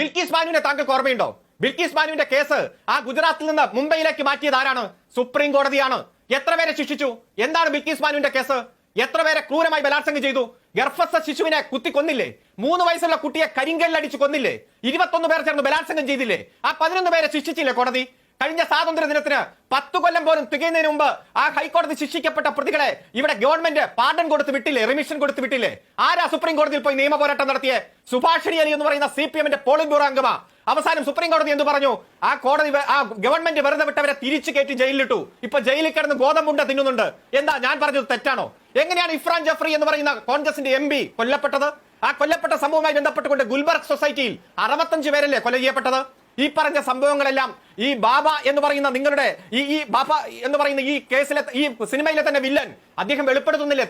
ബിൽക്കിസ് ബാനുവിനെ താങ്കൾക്ക് ഓർമ്മയുണ്ടോ? ബിൽക്കിസ് മാനുവിന്റെ കേസ് ആ ഗുജറാത്തിൽ നിന്ന് മുംബൈയിലേക്ക് മാറ്റിയത് ആരാണ്? സുപ്രീം കോടതിയാണ്. എത്ര പേരെ ശിക്ഷിച്ചു? എന്താണ് ബിൽക്കിസ് മാനുവിന്റെ കേസ്? എത്ര പേരെ ക്രൂരമായി ബലാത്സംഗം ചെയ്തു? ഗർഭസ്ഥ ശിശുവിനെ കുത്തി കൊന്നില്ലേ? മൂന്ന് വയസ്സുള്ള കുട്ടിയെ കരിങ്കല്ലടിച്ച് കൊന്നില്ലേ? ഇരുപത്തൊന്ന് പേർ ചേർന്ന് ബലാത്സംഗം ചെയ്തില്ലേ? ആ പതിനൊന്ന് പേരെ ശിക്ഷിച്ചില്ലേ കോടതി? കഴിഞ്ഞ സ്വാതന്ത്ര്യ ദിനത്തിന് പത്ത് കൊല്ലം പോലും തികയുന്നതിന് മുമ്പ് ആ ഹൈക്കോടതി ശിക്ഷിക്കപ്പെട്ട പ്രതികളെ ഇവിടെ ഗവൺമെന്റ് പാർഡൺ കൊടുത്ത് വിട്ടില്ലേ? റിമിഷൻ കൊടുത്ത് വിട്ടില്ലേ? ആരാ സുപ്രീം കോടതിയിൽ പോയി നിയമ പോരാട്ടം നടത്തിയ? സുഭാഷിണി അലി എന്ന് പറയുന്ന സി പി എമ്മിന്റെ പോളിംഗ് ബ്യൂറോ അംഗമാ. അവസാനം സുപ്രീം കോടതി എന്ത് പറഞ്ഞു? ആ കോടതി ആ ഗവൺമെന്റ് വെറുതെ വിട്ടവരെ തിരിച്ചു കയറ്റി ജയിലിലിട്ടു. ഇപ്പൊ ജയിലിൽ കിടന്ന് ഗോതമ്പുണ്ട തിന്നുന്നുണ്ട്. എന്താ ഞാൻ പറഞ്ഞത് തെറ്റാണോ? എങ്ങനെയാണ് ഇഫ്രാൻ ജഫ്രി എന്ന് പറയുന്ന കോൺഗ്രസിന്റെ എം കൊല്ലപ്പെട്ടത്? ആ കൊല്ലപ്പെട്ട സംഭവവുമായി ബന്ധപ്പെട്ടുകൊണ്ട് ഗുൽബർഗ് സൊസൈറ്റിയിൽ അറുപത്തഞ്ച് പേരല്ലേ കൊല ചെയ്യപ്പെട്ടത്? ഈ പറഞ്ഞ സംഭവങ്ങളെല്ലാം ഈ ബാബ എന്ന് പറയുന്ന നിങ്ങളുടെ ഈ ഈ ബാബ എന്ന് പറയുന്ന ഈ കേസിലെ ഈ സിനിമയിലെ തന്നെ വില്ലൻ അദ്ദേഹം വെളിപ്പെടുത്തുന്നില്ലേ?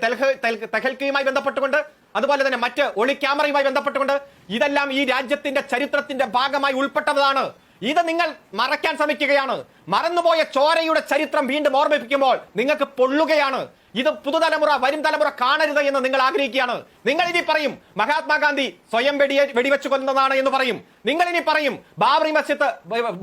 തെഹൽക്കയുമായി ബന്ധപ്പെട്ടുകൊണ്ട് അതുപോലെ തന്നെ മറ്റ് ഒളി ക്യാമറയുമായി ബന്ധപ്പെട്ടുകൊണ്ട്. ഇതെല്ലാം ഈ രാജ്യത്തിന്റെ ചരിത്രത്തിന്റെ ഭാഗമായി ഉൾപ്പെട്ടതാണ്. ഇത് നിങ്ങൾ മറയ്ക്കാൻ ശ്രമിക്കുകയാണ്. മറന്നുപോയ ചോരയുടെ ചരിത്രം വീണ്ടും ഓർമ്മിപ്പിക്കുമ്പോൾ നിങ്ങൾക്ക് പൊള്ളുകയാണ്. ഇത് പുതുതലമുറ വരും തലമുറ കാണരുത് എന്ന് നിങ്ങൾ ആഗ്രഹിക്കുകയാണ്. നിങ്ങൾ ഇനി പറയും മഹാത്മാഗാന്ധി സ്വയം വെടിയെ വെടിവെച്ചു കൊന്നതാണ് എന്ന് പറയും. നിങ്ങൾ ഇനി പറയും ബാബറി മസ്ജിദ്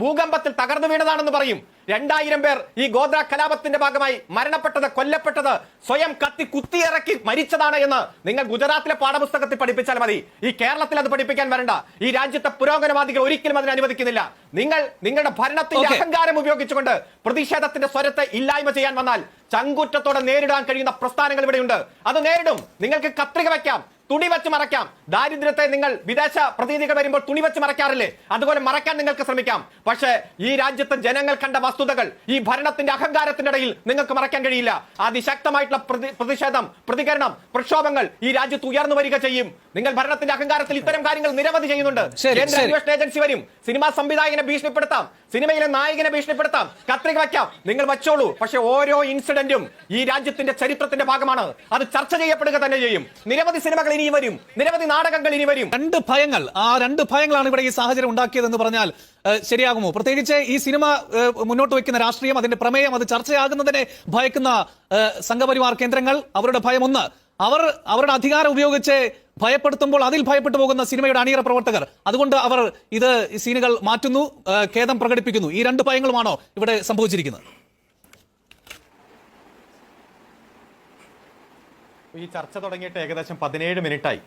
ഭൂകമ്പത്തിൽ തകർന്നു വീണതാണെന്ന് പറയും. രണ്ടായിരം പേർ ഈ ഗോദ്ര കലാപത്തിന്റെ ഭാഗമായി മരണപ്പെട്ടത് കൊല്ലപ്പെട്ടത് സ്വയം കത്തി കുത്തിയിറക്കി മരിച്ചതാണ് എന്ന് നിങ്ങൾ ഗുജറാത്തിലെ പാഠപുസ്തകത്തിൽ പഠിപ്പിച്ചാൽ മതി. ഈ കേരളത്തിൽ അത് പഠിപ്പിക്കാൻ വരണ്ട. ഈ രാജ്യത്തെ പുരോഗമനവാദികൾ ഒരിക്കലും അതിനെ അനുവദിക്കുന്നില്ല. നിങ്ങൾ നിങ്ങളുടെ ഭരണത്തിന്റെ അഹങ്കാരം ഉപയോഗിച്ചുകൊണ്ട് പ്രതിഷേധത്തിന്റെ സ്വരത്തെ ഇല്ലായ്മ ചെയ്യാൻ വന്നാൽ ചങ്കൂറ്റത്തോടെ നേരിടാൻ കഴിയുന്ന പ്രസ്ഥാനങ്ങൾ ഇവിടെയുണ്ട്. അത് നേരിടും. നിങ്ങൾക്ക് കത്രിക വയ്ക്കാം തുണി വെച്ച് മറയ്ക്കാം. ദാരിദ്ര്യത്തെ നിങ്ങൾ വിദേശ പ്രതിനിധികൾ വരുമ്പോൾ തുണി വെച്ച് മറയ്ക്കാറില്ലേ? അതുപോലെ മറയ്ക്കാൻ നിങ്ങൾക്ക് ശ്രമിക്കാം. പക്ഷേ ഈ രാജ്യത്തെ ജനങ്ങൾ കണ്ട വസ്തുതകൾ ഈ ഭരണത്തിന്റെ അഹങ്കാരത്തിന്റെ ഇടയിൽ നിങ്ങൾക്ക് മറയ്ക്കാൻ കഴിയില്ല. അതിശക്തമായിട്ടുള്ള പ്രതി- പ്രതിഷേധം പ്രതികരണം പ്രക്ഷോഭങ്ങൾ ഈ രാജ്യത്ത് ഉയർന്നു വരിക ചെയ്യും. നിങ്ങൾ ഭരണത്തിന്റെ അഹങ്കാരത്തിൽ ഇത്തരം കാര്യങ്ങൾ നിരവധി ചെയ്യുന്നുണ്ട്. കേന്ദ്ര. അന്വേഷണ ഏജൻസി വരും. സിനിമാ സംവിധായകനെ ഭീഷണിപ്പെടുത്താം. സിനിമയിലെ നായകനെ ഭീഷണിപ്പെടുത്താം. കത്രിക വയ്ക്കാം. നിങ്ങൾ വച്ചോളൂ. പക്ഷെ ഓരോ ഇൻസിഡന്റും ഈ രാജ്യത്തിന്റെ ചരിത്രത്തിന്റെ ഭാഗമാണ്. അത് ചർച്ച ചെയ്യപ്പെടുക തന്നെ ചെയ്യും. നിരവധി സിനിമകൾ ഇനി വരും. നിരവധി നാടകങ്ങൾ ഇനി വരും. രണ്ട് ഭയങ്ങൾ. ആ രണ്ട് ഭയങ്ങളാണ് ഇവിടെ ഈ സാഹചര്യം ഉണ്ടാക്കിയതെന്ന് പറഞ്ഞാൽ ശരിയാകുമോ? പ്രത്യേകിച്ച് ഈ സിനിമ മുന്നോട്ട് വയ്ക്കുന്ന രാഷ്ട്രീയം അതിന്റെ പ്രമേയം അത് ചർച്ചയാകുന്നതിനെ ഭയക്കുന്ന സംഘപരിവാർ കേന്ദ്രങ്ങൾ അവരുടെ ഭയം ഒന്ന്. അവർ അവരുടെ അധികാരം ഉപയോഗിച്ച് ഭയപ്പെടുത്തുമ്പോൾ അതിൽ ഭയപ്പെട്ടു പോകുന്ന സിനിമയുടെ അണിയറ പ്രവർത്തകർ. അതുകൊണ്ട് അവർ ഇത് സീനുകൾ മാറ്റുന്നു ഖേദം പ്രകടിപ്പിക്കുന്നു. ഈ രണ്ട് ഭയങ്ങളുമാണോ ഇവിടെ സംഭവിച്ചിരിക്കുന്നത്? ഈ ചർച്ച തുടങ്ങിയിട്ട് ഏകദേശം പതിനേഴ് മിനിറ്റായി.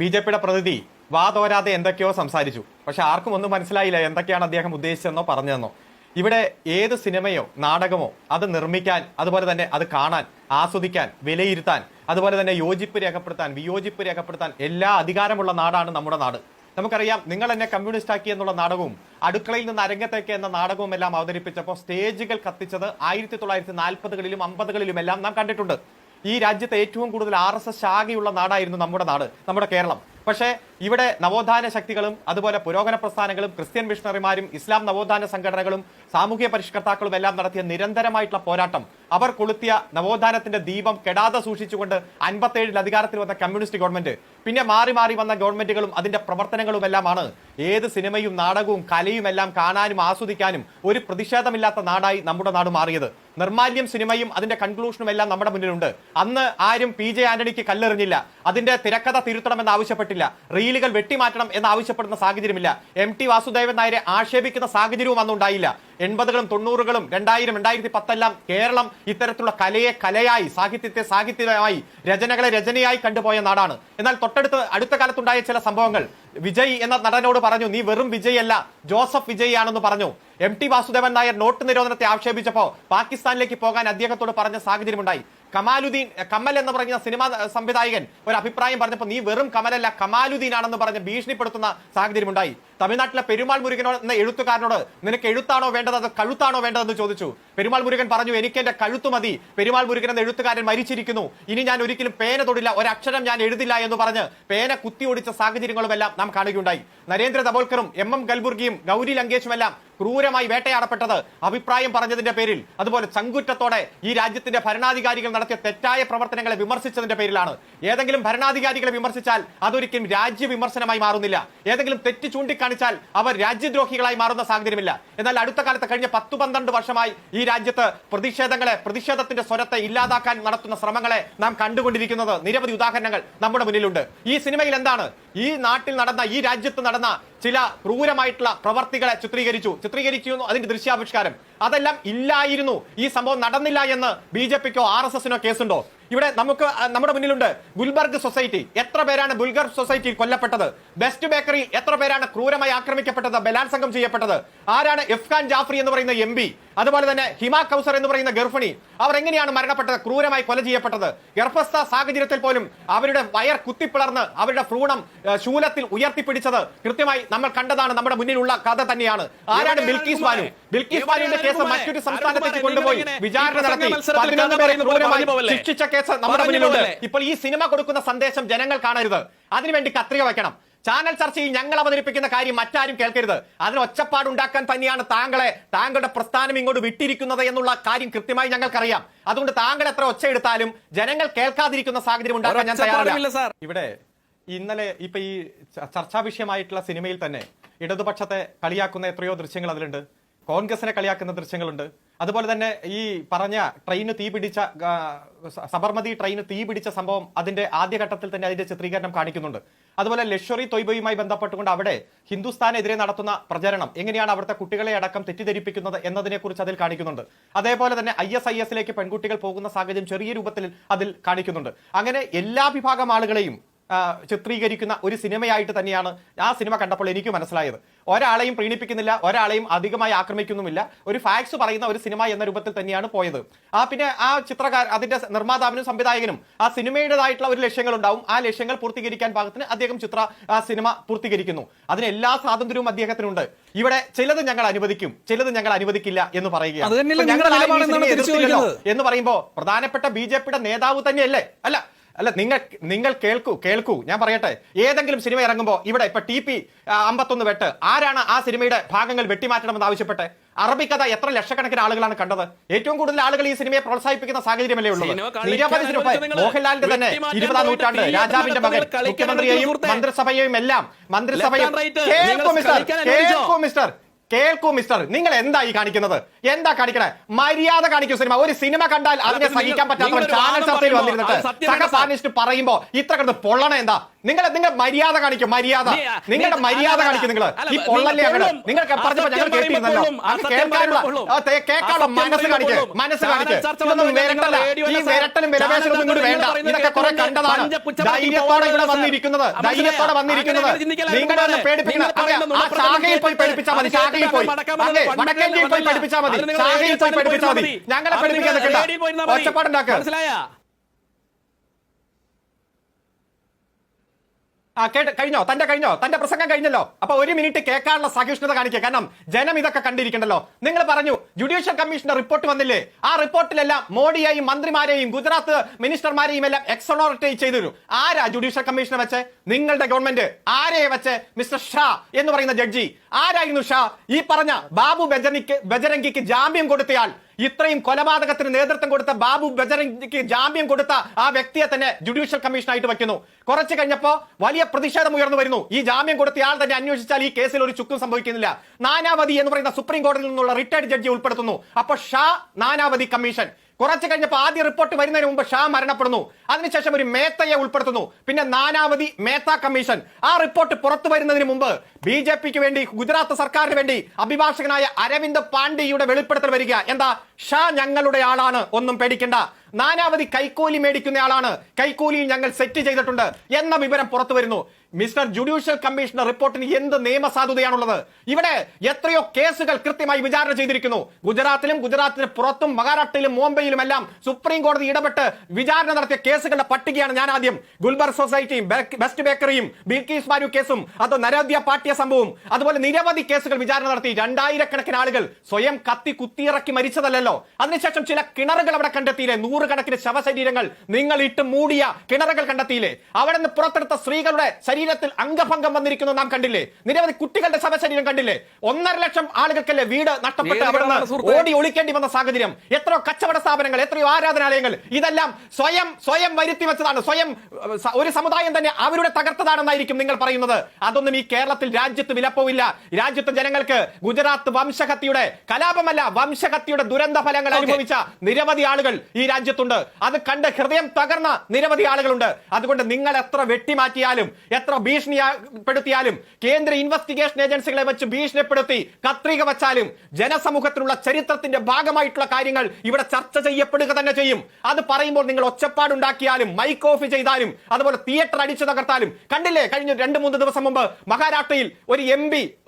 ബി ജെ പിയുടെ പ്രതിനിധി വാതോരാതെ എന്തൊക്കെയോ സംസാരിച്ചു. പക്ഷെ ആർക്കും ഒന്നും മനസ്സിലായില്ല എന്തൊക്കെയാണ് അദ്ദേഹം ഉദ്ദേശിച്ചതെന്നോ പറഞ്ഞതെന്നോ. ഇവിടെ ഏത് സിനിമയോ നാടകമോ അത് നിർമ്മിക്കാൻ അതുപോലെ തന്നെ അത് കാണാൻ ആസ്വദിക്കാൻ വിലയിരുത്താൻ അതുപോലെ തന്നെ യോജിപ്പ് രേഖപ്പെടുത്താൻ വിയോജിപ്പ് രേഖപ്പെടുത്താൻ എല്ലാ അധികാരമുള്ള നാടാണ് നമ്മുടെ നാട്. നമുക്കറിയാം നിങ്ങൾ എന്നെ കമ്മ്യൂണിസ്റ്റ് ആക്കി എന്നുള്ള നാടകവും അടുക്കളയിൽ നിന്ന് അരങ്ങത്തേക്ക് എന്ന നാടകവും എല്ലാം അവതരിപ്പിച്ചപ്പോൾ സ്റ്റേജുകൾ കത്തിച്ചത് ആയിരത്തി തൊള്ളായിരത്തി നാൽപ്പതുകളിലും അമ്പതുകളിലും എല്ലാം നാം കണ്ടിട്ടുണ്ട്. ഈ രാജ്യത്തെ ഏറ്റവും കൂടുതൽ ആർ എസ് എസ് ശാഖയുള്ള നാടായിരുന്നു നമ്മുടെ നാട് നമ്മുടെ കേരളം. പക്ഷേ ഇവിടെ നവോത്ഥാന ശക്തികളും അതുപോലെ പുരോഗമന പ്രസ്ഥാനങ്ങളും ക്രിസ്ത്യൻ മിഷണറിമാരും ഇസ്ലാം നവോത്ഥാന സംഘടനകളും സാമൂഹ്യ പരിഷ്കർത്താക്കളും എല്ലാം നടത്തിയ നിരന്തരമായിട്ടുള്ള പോരാട്ടം അവർ കൊളുത്തിയ നവോത്ഥാനത്തിന്റെ ദീപം കെടാതെ സൂക്ഷിച്ചുകൊണ്ട് അൻപത്തേഴിൽ അധികാരത്തിൽ വന്ന കമ്മ്യൂണിസ്റ്റ് ഗവൺമെന്റ്. പിന്നെ മാറി മാറി വന്ന ഗവൺമെന്റുകളും അതിന്റെ പ്രവർത്തനങ്ങളും എല്ലാമാണ് ഏത് സിനിമയും നാടകവും കലയും എല്ലാം കാണാനും ആസ്വദിക്കാനും ഒരു പ്രതിഷേധമില്ലാത്ത നാടായി നമ്മുടെ നാട് മാറിയത്. നിർമാല്യം സിനിമയും അതിന്റെ കൺക്ലൂഷനും എല്ലാം നമ്മുടെ മുന്നിലുണ്ട്. അന്ന് ആരും പി ജെ ആന്റണിക്ക് കല്ലെറിഞ്ഞില്ല. അതിന്റെ തിരക്കഥ തിരുത്തണമെന്ന് ആവശ്യപ്പെട്ടില്ല. റീലുകൾ വെട്ടിമാറ്റണം എന്ന് ആവശ്യപ്പെടുന്ന സാഹചര്യമില്ല. എം ടി വാസുദേവൻ നായരെ ആക്ഷേപിക്കുന്ന സാഹചര്യവും അന്ന് ഉണ്ടായില്ല എൺപതുകളും തൊണ്ണൂറുകളും രണ്ടായിരം രണ്ടായിരത്തി പത്തെല്ലാം കേരളം ഇത്തരത്തിലുള്ള കലയെ കലയായി സാഹിത്യത്തെ സാഹിത്യമായി രചനകളെ രചനയായി കണ്ടുപോയ നാടാണ്. എന്നാൽ തൊട്ടടുത്ത് അടുത്ത കാലത്തുണ്ടായ ചില സംഭവങ്ങൾ. വിജയ് എന്ന നടനോട് പറഞ്ഞു നീ വെറും വിജയ് അല്ല ജോസഫ് വിജയ് ആണെന്ന് പറഞ്ഞു. M T Vasudevan Nair note നിരോധനത്തെ ആക്ഷേപിച്ചപ്പോൾ പാകിസ്ഥാനിലേക്ക് പോകാൻ അദ്ദേഹത്തോട് പറഞ്ഞ സാഹചര്യമുണ്ടായി. കമാലുദ്ദീൻ കമൽ എന്ന് പറഞ്ഞ സിനിമാ സംവിധായകൻ ഒരു അഭിപ്രായം പറഞ്ഞപ്പോൾ നീ വെറും കമലല്ല കമാലുദ്ദീൻ ആണെന്ന് പറഞ്ഞ് ഭീഷണിപ്പെടുത്തുന്ന സാഹചര്യമുണ്ടായി. തമിഴ്നാട്ടിലെ പെരുമാൾ മുരുകനോ എന്ന എഴുത്തുകാരനോട് നിനക്ക് എഴുത്താണോ വേണ്ടത് അത് കഴുത്താണോ വേണ്ടതെന്ന് ചോദിച്ചു. പെരുമാൾ മുരുകൻ പറഞ്ഞു എനിക്ക് എന്റെ കഴുത്ത് മതി. പെരുമാൾ മുരുകൻ എന്ന എഴുത്തുകാരൻ മരിച്ചിരിക്കുന്നു. ഇനി ഞാൻ ഒരിക്കലും പേന തൊടില്ല ഒരക്ഷരം ഞാൻ എഴുതില്ല എന്ന് പറഞ്ഞ് പേന കുത്തി ഒടിച്ച സാഹചര്യങ്ങളുമെല്ലാം നാം കാണുകയുണ്ടായി. നരേന്ദ്ര ദബോൽക്കറും എം എം ഗൽബുർഗിയും ഗൗരി ലങ്കേഷുമെല്ലാം ക്രൂരമായി വേട്ടയാടപ്പെട്ടത് അഭിപ്രായം പറഞ്ഞതിന്റെ പേരിൽ. അതുപോലെ ചങ്കുറ്റത്തോടെ ഈ രാജ്യത്തിന്റെ ഭരണാധികാരികൾ നടത്തിയ തെറ്റായ പ്രവർത്തനങ്ങളെ വിമർശിച്ചതിന്റെ പേരിലാണ്. ഏതെങ്കിലും ഭരണാധികാരികളെ വിമർശിച്ചാൽ അതൊരിക്കലും രാജ്യ വിമർശനമായി മാറുന്നില്ല. ഏതെങ്കിലും തെറ്റ് ചൂണ്ടിക്കാണിച്ചാൽ അവർ രാജ്യദ്രോഹികളായി മാറുന്ന സാഹചര്യമില്ല. എന്നാൽ അടുത്ത കാലത്ത് കഴിഞ്ഞ പത്ത് പന്ത്രണ്ട് വർഷമായി ഈ രാജ്യത്ത് പ്രതിഷേധങ്ങളെ പ്രതിഷേധത്തിന്റെ സ്വരത്തെ ഇല്ലാതാക്കാൻ നടത്തുന്ന ശ്രമങ്ങളെ നാം കണ്ടുകൊണ്ടിരിക്കുന്നത് നിരവധി ഉദാഹരണങ്ങൾ നമ്മുടെ മുന്നിലുണ്ട്. ഈ സിനിമയിൽ എന്താണ്? ഈ നാട്ടിൽ നടന്ന ഈ രാജ്യത്ത് നടന്ന ചില ക്രൂരമായിട്ടുള്ള പ്രവർത്തികളെ ചിത്രീകരിച്ചു. ചിത്രീകരിക്കുന്നു അതിന്റെ ദൃശ്യാവിഷ്കാരം. അതെല്ലാം ഇല്ലായിരുന്നു. ഈ സംഭവം നടന്നില്ല എന്ന് ബി ജെ പിക്കോ ആർ എസ് എസിനോ കേസുണ്ടോ? ഇവിടെ നമുക്ക് നമ്മുടെ മുന്നിലുണ്ട് ഗുൽബർഗ് സൊസൈറ്റി. എത്ര പേരാണ് ഗുൽബർഗ് സൊസൈറ്റിയിൽ കൊല്ലപ്പെട്ടത്? ബെസ്റ്റ് ബേക്കറി എത്ര പേരാണ് ക്രൂരമായി ആക്രമിക്കപ്പെട്ടത് ബലാത്സംഗം ചെയ്യപ്പെട്ടത്? ആരാണ് ഇഫ്ഖാൻ ജാഫ്രി എന്ന് പറയുന്ന എം അതുപോലെ തന്നെ ഹിമ കൗസർ എന്ന് പറയുന്ന ഗർഭിണി അവർ എങ്ങനെയാണ് മരണപ്പെട്ടത് ക്രൂരമായി കൊല ചെയ്യപ്പെട്ടത്? ഗർഭസ്ഥ സാഹചര്യത്തിൽ പോലും അവരുടെ വയർ കുത്തിപ്പിളർന്ന് അവരുടെ ഭ്രൂണം ശൂലത്തിൽ ഉയർത്തിപ്പിടിച്ചത് കൃത്യമായി നമ്മൾ കണ്ടതാണ് നമ്മുടെ മുന്നിലുള്ള കഥ തന്നെയാണ്. ആരാണ് ബിൽക്കീസ് ബാനു? ബിൽക്കീസ് ബാനുവിന്റെ കേസ് മറ്റൊരു സംസ്ഥാനത്തേക്ക് കൊണ്ടുപോയി. വിചാരണ നടത്തി. മത്സരത്തിൽ പതിനൊന്ന് കഥ പേരെ ക്രൂരമായി ശിക്ഷിച്ച കേസ് നമ്മുടെ മുന്നിലുണ്ട്? ഇപ്പോൾ ഈ സിനിമ കൊടുക്കുന്ന സന്ദേശം ജനങ്ങൾ കാണരുത്. അതിനുവേണ്ടി കത്രിക വെക്കണം ചാനൽ ചർച്ചയിൽ ഞങ്ങൾ അവതരിപ്പിക്കുന്ന കാര്യം മറ്റാരും കേൾക്കരുത്. അതിന് ഒച്ചപ്പാടുണ്ടാക്കാൻ തന്നെയാണ് താങ്കളെ താങ്കളുടെ പ്രസ്ഥാനം ഇങ്ങോട്ട് വിട്ടിരിക്കുന്നത് എന്നുള്ള കാര്യം കൃത്യമായി ഞങ്ങൾക്കറിയാം. അതുകൊണ്ട് താങ്കൾ എത്ര ഒച്ച എടുത്താലും ജനങ്ങൾ കേൾക്കാതിരിക്കുന്ന സാഹചര്യം ഉണ്ടാക്കാൻ ഞാൻ തയ്യാറല്ല. സാർ. തയ്യാറില്ല ഇവിടെ ഇന്നലെ ഇപ്പൊ ഈ ചർച്ചാ വിഷയമായിട്ടുള്ള സിനിമയിൽ തന്നെ ഇടതുപക്ഷത്തെ കളിയാക്കുന്ന എത്രയോ ദൃശ്യങ്ങൾ അതിലുണ്ട്. കോൺഗ്രസിനെ കളിയാക്കുന്ന ദൃശ്യങ്ങളുണ്ട്. അതുപോലെ തന്നെ ഈ പറഞ്ഞ ട്രെയിന് തീ പിടിച്ച സബർമതി ട്രെയിന് തീ പിടിച്ച സംഭവം അതിന്റെ ആദ്യഘട്ടത്തിൽ തന്നെ അതിന്റെ ചിത്രീകരണം കാണിക്കുന്നുണ്ട്. അതുപോലെ ലഷ്വറി തൊയ്ബയുമായി ബന്ധപ്പെട്ടുകൊണ്ട് അവിടെ ഹിന്ദുസ്ഥാനെതിരെ നടത്തുന്ന പ്രചരണം എങ്ങനെയാണ് അവിടുത്തെ കുട്ടികളെ അടക്കം തെറ്റിദ്ധരിപ്പിക്കുന്നത് എന്നതിനെ കുറിച്ച് അതിൽ കാണിക്കുന്നുണ്ട്. അതേപോലെ തന്നെ ഐ എസ് ഐ എസിലേക്ക് പെൺകുട്ടികൾ പോകുന്ന സാഹചര്യം ചെറിയ രൂപത്തിൽ അതിൽ കാണിക്കുന്നുണ്ട്. അങ്ങനെ എല്ലാ വിഭാഗം ആളുകളെയും ചിത്രീകരിക്കുന്ന ഒരു സിനിമയായിട്ട് തന്നെയാണ് ആ സിനിമ കണ്ടപ്പോൾ എനിക്ക് മനസ്സിലായത്. ഒരാളെയും പ്രീണിപ്പിക്കുന്നില്ല ഒരാളെയും അധികമായി ആക്രമിക്കുന്നുമില്ല. ഒരു ഫാക്സ് പറയുന്ന ഒരു സിനിമ എന്ന രൂപത്തിൽ തന്നെയാണ് പോയത്. ആ പിന്നെ ആ ചിത്രകാർ അതിന്റെ നിർമ്മാതാവിനും സംവിധായകനും ആ സിനിമയുടേതായിട്ടുള്ള ഒരു ലക്ഷ്യങ്ങൾ ഉണ്ടാവും ആ ലക്ഷ്യങ്ങൾ പൂർത്തീകരിക്കാൻ പാകത്തിന് അദ്ദേഹം ചിത്ര ആ സിനിമ പൂർത്തീകരിക്കുന്നു. അതിന് എല്ലാ സ്വാതന്ത്ര്യവും അദ്ദേഹത്തിനുണ്ട്. ഇവിടെ ചിലത് ഞങ്ങൾ അനുവദിക്കും ചിലത് ഞങ്ങൾ അനുവദിക്കില്ല എന്ന് പറയുകയാണ്. എന്ന് പറയുമ്പോൾ പ്രധാനപ്പെട്ട ബി ജെ പിയുടെ നേതാവ് തന്നെയല്ലേ? അല്ല അല്ല നിങ്ങൾ നിങ്ങൾ കേൾക്കൂ കേൾക്കൂ. ഞാൻ പറയട്ടെ. ഏതെങ്കിലും സിനിമ ഇറങ്ങുമ്പോൾ ഇവിടെ ഇപ്പൊ ടി പി അമ്പത്തൊന്ന് വെട്ട് ആരാണ് ആ സിനിമയുടെ ഭാഗങ്ങൾ വെട്ടിമാറ്റണമെന്ന് ആവശ്യപ്പെട്ട്? അറബിക്കഥ എത്ര ലക്ഷക്കണക്കിന് ആളുകളാണ് കണ്ടത്? ഏറ്റവും കൂടുതൽ ആളുകൾ ഈ സിനിമയെ പ്രോത്സാഹിപ്പിക്കുന്ന സാഹചര്യമല്ലേ ഉള്ളത്? നിരവധി സിനിമ മോഹൻലാലിന്റെ തന്നെ ഇരുപതാം നൂറ്റാണ്ട് രാജാവിന്റെ മകൻ മുഖ്യമന്ത്രിയെയും മന്ത്രിസഭയെയും എല്ലാം മന്ത്രിസഭയും. കേൾക്കൂ മിസ്റ്റർ കേൾക്കൂ മിസ്റ്റർ കേൾക്കൂ മിസ്റ്റർ നിങ്ങൾ എന്താ ഈ കാണിക്കുന്നത്? എന്താ കാണിക്കണേ? മര്യാദ കാണിക്കൂ സിനിമ. ഒരു സിനിമ കണ്ടാൽ അതിനെ സഹിക്കാൻ പറ്റാത്ത ചാനൽ ചർച്ചയിൽ വന്നിരുന്നിട്ട് പറയുമ്പോ ഇത്ര കിടന്ന് പൊള്ളണ എന്താ? നിങ്ങൾ നിങ്ങൾ മര്യാദ കാണിക്കും മര്യാദ. നിങ്ങളുടെ മര്യാദ കാണിക്കും നിങ്ങൾ ഈ പൊള്ളല്ലേ അങ്ങനെ. നിങ്ങൾക്ക് പറഞ്ഞപ്പോ ഞങ്ങൾ കേട്ടിരുന്നല്ലോ കേൾക്കാനുള്ള കേൾക്കാനുള്ള മനസ്സ് കാണിക്കേ. മനസ്സ് ചാനൽ ഇതൊന്നും വിരട്ടല്ല. ഈ വിരട്ടലും വിലപേശലും ഇങ്ങോട്ട് വേണ്ട. ഇതൊക്കെ കുറെ കണ്ടതാണ്. ധൈര്യത്തോടെ ഇവിടെ വന്നിരിക്കുന്നത്. ധൈര്യത്തോടെ വന്നിരിക്കുന്നത്. നിങ്ങളെ പേടിപ്പിക്കണം ആ ശാഖയിൽ പോയി പഠിപ്പിച്ചാൽ മതി. ശാഖയിൽ പോയി. അതെ വടക്കേന്ത്യയിൽ പോയി പഠിപ്പിച്ചാൽ മതി ഞങ്ങളെ പഠിപ്പിക്കാൻ. ഒച്ചപ്പാടുണ്ടാക്കുക ആ കേട്ട് കഴിഞ്ഞോ? തന്റെ കഴിഞ്ഞോ? തന്റെ പ്രസംഗം കഴിഞ്ഞല്ലോ? അപ്പൊ ഒരു മിനിറ്റ് കേൾക്കാനുള്ള സഹിഷ്ണുത കാണിക്കുക. കാരണം ജനം ഇതൊക്കെ കണ്ടിരിക്കണ്ടല്ലോ. നിങ്ങൾ പറഞ്ഞു ജുഡീഷ്യൽ കമ്മീഷന്റെ റിപ്പോർട്ട് വന്നില്ലേ? ആ റിപ്പോർട്ടിലെല്ലാം മോഡിയെയും മന്ത്രിമാരെയും ഗുജറാത്ത് മിനിസ്റ്റർമാരെയും എല്ലാം എക്സോണോറിറ്റി ചെയ്തു ആരാ ജുഡീഷ്യൽ കമ്മീഷനെ വെച്ച്? നിങ്ങളുടെ ഗവൺമെന്റ്. ആരെയെ വെച്ച്? മിസ്റ്റർ ഷാ എന്ന് പറയുന്ന ജഡ്ജി. ആരായിരുന്നു ഷാ? ഈ പറഞ്ഞ ബാബു ബജനിക്ക് ബജരംഗിക്ക് ജാമ്യം കൊടുത്തയാൾ. ഇത്രയും കൊലപാതകത്തിന് നേതൃത്വം കൊടുത്ത ബാബു ബജരംഗിക്ക് ജാമ്യം കൊടുത്ത ആ വ്യക്തിയെ തന്നെ ജുഡീഷ്യൽ കമ്മീഷനായിട്ട് വയ്ക്കുന്നു. കുറച്ച് കഴിഞ്ഞപ്പോ വലിയ പ്രതിഷേധം ഉയർന്നു വരുന്നു. ഈ ജാമ്യം കൊടുത്ത കൊടുത്തയാൾ തന്നെ അന്വേഷിച്ചാൽ ഈ കേസിൽ ഒരു ചുക്കും സംഭവിക്കുന്നില്ല. നാനാവതി എന്ന് പറയുന്ന സുപ്രീം കോടതിയിൽ നിന്നുള്ള റിട്ടയർഡ് ജഡ്ജി ഉൾപ്പെടുത്തുന്നു. അപ്പൊ ഷാ നാനാവതി കമ്മീഷൻ. കുറച്ച് കഴിഞ്ഞപ്പോൾ ആദ്യ റിപ്പോർട്ട് വരുന്നതിന് മുമ്പ് ഷാ മരണപ്പെടുന്നു. അതിനുശേഷം ഒരു മേത്തയെ ഉൾപ്പെടുത്തുന്നു. പിന്നെ നാനാവതി മേത്ത കമ്മീഷൻ. ആ റിപ്പോർട്ട് പുറത്തു വരുന്നതിന് മുമ്പ് ബി ജെ പിക്ക് വേണ്ടി ഗുജറാത്ത് സർക്കാരിന് വേണ്ടി അഭിഭാഷകനായ അരവിന്ദ് പാണ്ഡ്യയുടെ വെളിപ്പെടുത്തൽ വരിക. എന്താ? ഷാ ഞങ്ങളുടെ ആളാണ് ഒന്നും പേടിക്കണ്ട. നാനാവധി കൈക്കൂലി മേടിക്കുന്നയാളാണ്. കൈക്കൂലിയിൽ ഞങ്ങൾ സെറ്റ് ചെയ്തിട്ടുണ്ട് എന്ന വിവരം പുറത്തു വരുന്നു. മിസ്റ്റർ ജുഡീഷ്യൽ കമ്മീഷണർ റിപ്പോർട്ടിന് എന്ത് നിയമസാധുതയാണുള്ളത് ഇവിടെ എത്രയോ കേസുകൾ കൃത്യമായി വിചാരണ ചെയ്തിരിക്കുന്നു. ഗുജറാത്തിലും ഗുജറാത്തിന് പുറത്തും മഹാരാഷ്ട്രയിലും മുംബൈയിലും എല്ലാം സുപ്രീം കോടതി ഇടപെട്ട് വിചാരണ നടത്തിയ കേസുകളുടെ പട്ടികയാണ് ഞാൻ ആദ്യം. ഗുൽബർ സൊസൈറ്റിയും ബെസ്റ്റ് ബേക്കറിയും ബിൽക്കീസ് മാരു കേസും അത് നരോദ്യ പാട്യ സംഭവം അതുപോലെ നിരവധി കേസുകൾ വിചാരണ നടത്തി. രണ്ടായിരക്കണക്കിന് ആളുകൾ സ്വയം കത്തി കുത്തിയിറക്കി മരിച്ചതല്ലോ അതിനുശേഷം ചില കിണറുകൾ അവിടെ കണ്ടെത്തിയില്ലേ? നൂറുകണക്കിന് ശവശരീരങ്ങൾ നിങ്ങൾ ഇട്ട് മൂടിയ കിണറുകൾ കണ്ടെത്തിയില്ലേ? അവിടെ നിന്ന് പുറത്തെടുത്ത സ്ത്രീകളുടെ ശരീരത്തിൽ അംഗഭംഗം വന്നിരിക്കുന്നു നാം കണ്ടില്ലേ? നിരവധി കുട്ടികളുടെ ശവശരീരം കണ്ടില്ലേ? ഒന്നര ലക്ഷം ആളുകൾക്കല്ലേ വീട് നഷ്ടപ്പെട്ട് അവിടെ ഓടി ഒളിക്കേണ്ടി വന്ന സാഹചര്യം? എത്രയോ കച്ചവട സ്ഥാപനങ്ങൾ എത്രയോ ആരാധനാലയങ്ങൾ ഇതെല്ലാം സ്വയം സ്വയം വരുത്തി വെച്ചതാണ്. സ്വയം ഒരു സമുദായം തന്നെ അവരുടെ തകർത്തതാണെന്നായിരിക്കും നിങ്ങൾ പറയുന്നത്. അതൊന്നും ഈ കേരളത്തിൽ രാജ്യത്ത് വിലപ്പോവില്ല. രാജ്യത്തെ ജനങ്ങൾക്ക് ഗുജറാത്ത് വംശഹത്യയുടെ കലാപമല്ല വംശഹത്യയുടെ ദുരന്ത ഫലങ്ങൾ അനുഭവിച്ച നിരവധി ആളുകൾ ഈ രാജ്യത്തുണ്ട്. അത് കണ്ട് ഹൃദയം തകർന്ന നിരവധി ആളുകളുണ്ട്. അതുകൊണ്ട് നിങ്ങൾ എത്ര വെട്ടിമാറ്റിയാലും എത്ര ഭീഷണിപ്പെടുത്തിയാലും കേന്ദ്ര ഇൻവെസ്റ്റിഗേഷൻ ഏജൻസികളെ വെച്ച് ഭീഷണിപ്പെടുത്തി കത്രിക വച്ചാലും ജനസമൂഹത്തിനുള്ള ചരിത്രത്തിന്റെ ഭാഗമായിട്ടുള്ള കാര്യങ്ങൾ ഇവിടെ ചർച്ച ചെയ്യപ്പെടുക തന്നെ ചെയ്യും. അത് പറയുമ്പോൾ നിങ്ങൾ ഒച്ചപ്പാടുണ്ടാക്കിയാലും മൈക്ക് ഓഫ് ചെയ്താലും അതുപോലെ തിയേറ്റർ അടിച്ചു തകർത്താലും കണ്ടില്ലേ? കഴിഞ്ഞ രണ്ട് മൂന്ന് ദിവസം മുമ്പ് മഹാരാഷ്ട്രയിൽ ഒരു എം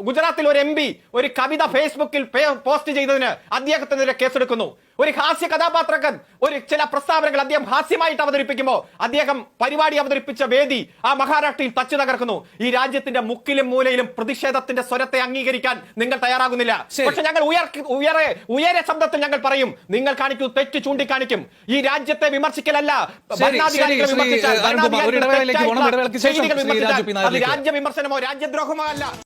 ഗുജറാത്തിൽ ഒരു എം ഒരു കവിത ഫേസ്ബുക്കിൽ പോസ്റ്റ് ചെയ്തതിന് അദ്ദേഹത്തിനെതിരെ കേസെടുക്കുന്നു. ഒരു ഹാസ്യ കഥാപാത്രകൻ ഒരു ചില പ്രസ്താവനകൾ അദ്ദേഹം ഹാസ്യമായിട്ട് അവതരിപ്പിക്കുമ്പോൾ അദ്ദേഹം പരിപാടി അവതരിപ്പിച്ച വേദി ആ മഹാരാഷ്ട്രയിൽ തച്ചു തകർക്കുന്നു. ഈ രാജ്യത്തിന്റെ മുക്കിലും മൂലയിലും പ്രതിഷേധത്തിന്റെ സ്വരത്തെ അംഗീകരിക്കാൻ നിങ്ങൾ തയ്യാറാകുന്നില്ല. പക്ഷെ ഞങ്ങൾ ഉയരെ ഉയരെ ശബ്ദത്തിൽ ഞങ്ങൾ പറയും നിങ്ങൾ കാണിക്കൂ തെറ്റ് ചൂണ്ടിക്കാണിക്കും. ഈ രാജ്യത്തെ വിമർശിക്കലല്ല. ഭരണാധികാരികളെ വിമർശിച്ചാൽ വിമർശനമോ രാജ്യദ്രോഹമോ അല്ല.